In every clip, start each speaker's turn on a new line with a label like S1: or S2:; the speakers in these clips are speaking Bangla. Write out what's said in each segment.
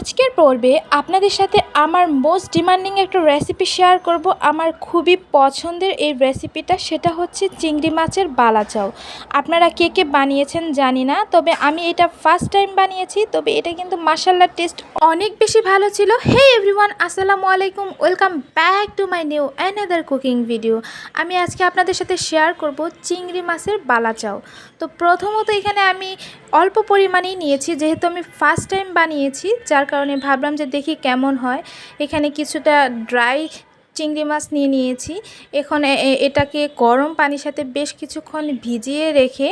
S1: আজকের পর্বে আপনাদের সাথে আমার মোস্ট ডিমান্ডিং একটা রেসিপি শেয়ার করব। আমার খুবই পছন্দের এই রেসিপিটা সেটা হচ্ছে চিংড়ি মাছের বালাচাও আপনারা কে কে বানিয়েছেন জানি না, তবে আমি এটা ফার্স্ট টাইম বানিয়েছি, তবে এটা কিন্তু মাসাল্লা টেস্ট অনেক বেশি ভালো ছিল। হে এভরিওয়ান আসসালামু আলাইকুম welcome back to my new another cooking video আমি আজকে আপনাদের সাথে শেয়ার করব চিংড়ি মাছের বালাচাও তো প্রথমত এখানে আমি অল্প পরিমাণেই নিয়েছি, যেহেতু আমি ফার্স্ট টাইম বানিয়েছি, যার কারণে ভাবলাম যে দেখি কেমন হয়। এখানে কিছুটা ড্রাই চিংড়ি মাছ নিয়ে নিয়েছি। এখন এটাকে গরম পানির সাথে বেশ কিছুক্ষণ ভিজিয়ে রেখে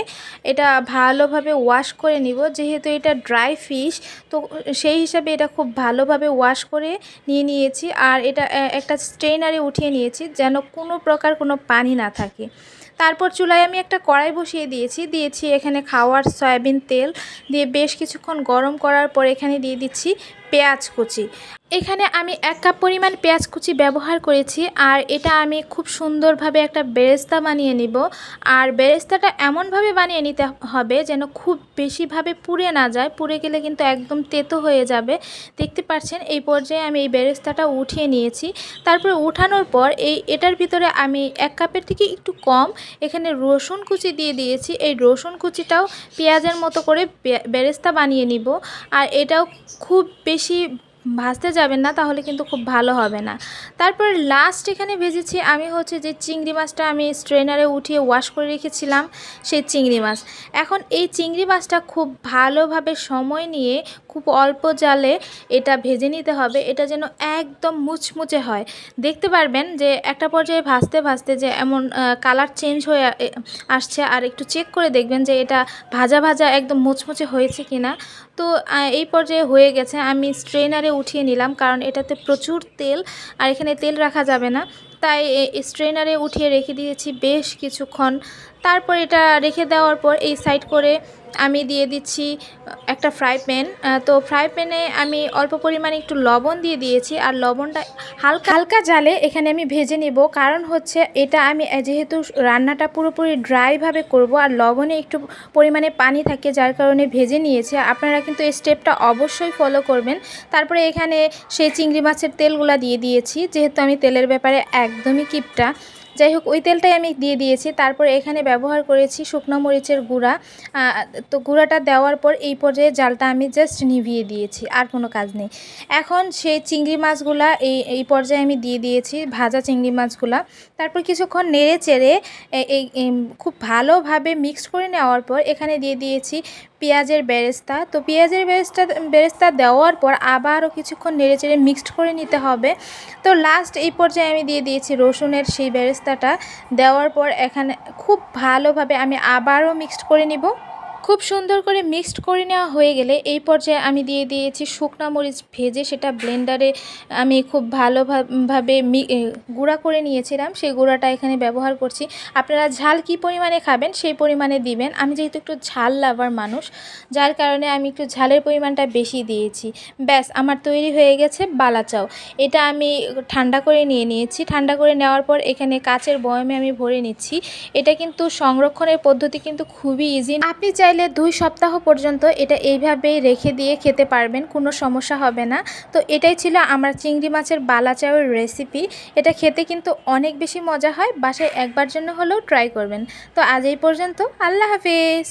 S1: এটা ভালোভাবে ওয়াশ করে নিব। যেহেতু এটা ড্রাই ফিশ তো সেই হিসাবে এটা খুব ভালোভাবে ওয়াশ করে নিয়ে নিয়েছি। আর এটা একটা স্ট্রেনারে উঠিয়ে নিয়েছি যেন কোনো প্রকার কোনো পানি না থাকে। তারপর চুলায় আমি একটা কড়াই বসিয়ে দিয়েছি। দিয়েছি এখানে খাওয়ার সয়াবিন তেল। দিয়ে বেশ কিছুক্ষণ গরম করার পর এখানে দিয়ে দিচ্ছি পেঁয়াজ কুচি। এখানে আমি এক কাপ পরিমাণ পেঁয়াজ কুচি ব্যবহার করেছি আর এটা আমি খুব সুন্দরভাবে একটা বেরেস্তা বানিয়ে নিব। আর বেরেস্তাটা এমনভাবে বানিয়ে নিতে হবে যেন খুব বেশিভাবে পুড়ে না যায়, পুড়ে গেলে কিন্তু একদম তেতো হয়ে যাবে। দেখতে পাচ্ছেন, এই পর্যায়ে আমি এই বেরেস্তাটা উঠিয়ে নিয়েছি। তারপরে উঠানোর পর এই, এটার ভিতরে আমি এক কাপের থেকে একটু কম, এখানে রসুন কুচি দিয়ে দিয়েছি। এই রসুন কুচিটাও পেঁয়াজের মতো করে বেরেস্তা বানিয়ে নিব। আর এটাও খুব বেশি ভাজতে যাবেন না, তাহলে কিন্তু খুব ভালো হবে না। তারপর লাস্ট এখানে ভেজেছি আমি হচ্ছে যে চিংড়ি মাছটা আমি স্ট্রেনারে উঠিয়ে ওয়াশ করে রেখেছিলাম, সেই চিংড়ি মাছ। এখন এই চিংড়ি মাছটা খুব ভালোভাবে সময় নিয়ে খুব অল্প জালে এটা ভেজে নিতে হবে, এটা যেন একদম মুচমুচে হয়। দেখতে পারবেন যে একটা পর্যায়ে ভাজতে ভাজতে যে এমন কালার চেঞ্জ হয়ে আসছে, আর একটু চেক করে দেখবেন যে এটা ভাজা ভাজা একদম মুচমুচে হয়েছে কিনা। তো এই পর্যায়ে হয়ে গেছে। আমি স্ট্রেনারে উঠিয়ে নিলাম, কারণ এটাতে প্রচুর তেল, আর এখানে তেল রাখা যাবে না। তাই স্ট্রেনারে উঠিয়ে রেখে দিয়েছি বেশ কিছুক্ষণ। তারপর এটা রেখে দেওয়ার পর এই সাইড করে আমি দিয়ে দিচ্ছি একটা ফ্রাই প্যান তো ফ্রাই প্যানে আমি অল্প পরিমাণে একটু লবণ দিয়ে দিয়েছি আর লবণটা হালকা হালকা জালে এখানে আমি ভেজে নেব। কারণ হচ্ছে এটা আমি যেহেতু রান্নাটা পুরোপুরি ড্রাইভাবে করব আর লবণে একটু পরিমাণে পানি থাকে যার কারণে ভেজে নিয়েছে, আপনারা কিন্তু এই স্টেপটা অবশ্যই ফলো করবেন। তারপরে এখানে সেই চিংড়ি মাছের তেলগুলা দিয়ে দিয়েছি। যেহেতু আমি তেলের ব্যাপারে একদমই কিপটা। যাই হোক, ওই তেলটাই আমি দিয়ে দিয়েছি। তারপরে এখানে ব্যবহার করেছি শুকনো মরিচের গুঁড়া। তো গুঁড়াটা দেওয়ার পর এই পর্যায়ে জালটা আমি জাস্ট নিভিয়ে দিয়েছি, আর কোনো কাজ নেই। এখন সেই চিংড়ি মাছগুলা এই এই পর্যায়ে আমি দিয়ে দিয়েছি, ভাজা চিংড়ি মাছগুলা। তারপর কিছুক্ষণ নেড়ে চেড়ে এই খুব ভালোভাবে মিক্স করে নেওয়ার পর এখানে দিয়ে দিয়েছি পেঁয়াজের বেরেস্তা। তো পেঁয়াজের বেরেস্তা বেরেস্তা দেওয়ার পর আবারও কিছুক্ষণ নেড়ে চেড়ে মিক্সড করে নিতে হবে। তো লাস্ট এই পর্যায়ে আমি দিয়ে দিয়েছি রসুনের সেই বেরেস্তাটা। দেওয়ার পর এখানে খুব ভালোভাবে আমি আবারও মিক্সড করে নিব। খুব সুন্দর করে মিক্সড করে নেওয়া হয়ে গেলে এই পর্যায়ে আমি দিয়ে দিয়েছি শুকনো মরিচ ভেজে সেটা ব্লেন্ডারে আমি খুব ভালোভাবে গুঁড়া করে নিয়েছিলাম। সেই গুঁড়াটা এখানে ব্যবহার করছি। আপনারা ঝাল কি পরিমাণে খাবেন সেই পরিমাণে দিবেন। আমি যেহেতু একটু ঝাল লাভার মানুষ, যার কারণে আমি একটু ঝালের পরিমাণটা বেশি দিয়েছি। ব্যাস, আমার তৈরি হয়ে গেছে বালাচাও এটা আমি ঠান্ডা করে নিয়ে নিয়েছি। ঠান্ডা করে নেওয়ার পর এখানে কাচের বয়মে আমি ভরে নিচ্ছি। এটা কিন্তু সংরক্ষণের পদ্ধতি কিন্তু খুবই ইজি আপনি চাইলে দুই সপ্তাহ পর্যন্ত এটা এইভাবেই রেখে দিয়ে খেতে পারবেন, কোনো সমস্যা হবে না। তো এটাই ছিল আমার চিংড়ি মাছের বালা বালাচাওয়ের রেসিপি এটা খেতে কিন্তু অনেক বেশি মজা হয়, বাসায় একবার জন্য হলেও ট্রাই করবেন। তো আজ এই পর্যন্ত, আল্লাহ হাফিজ।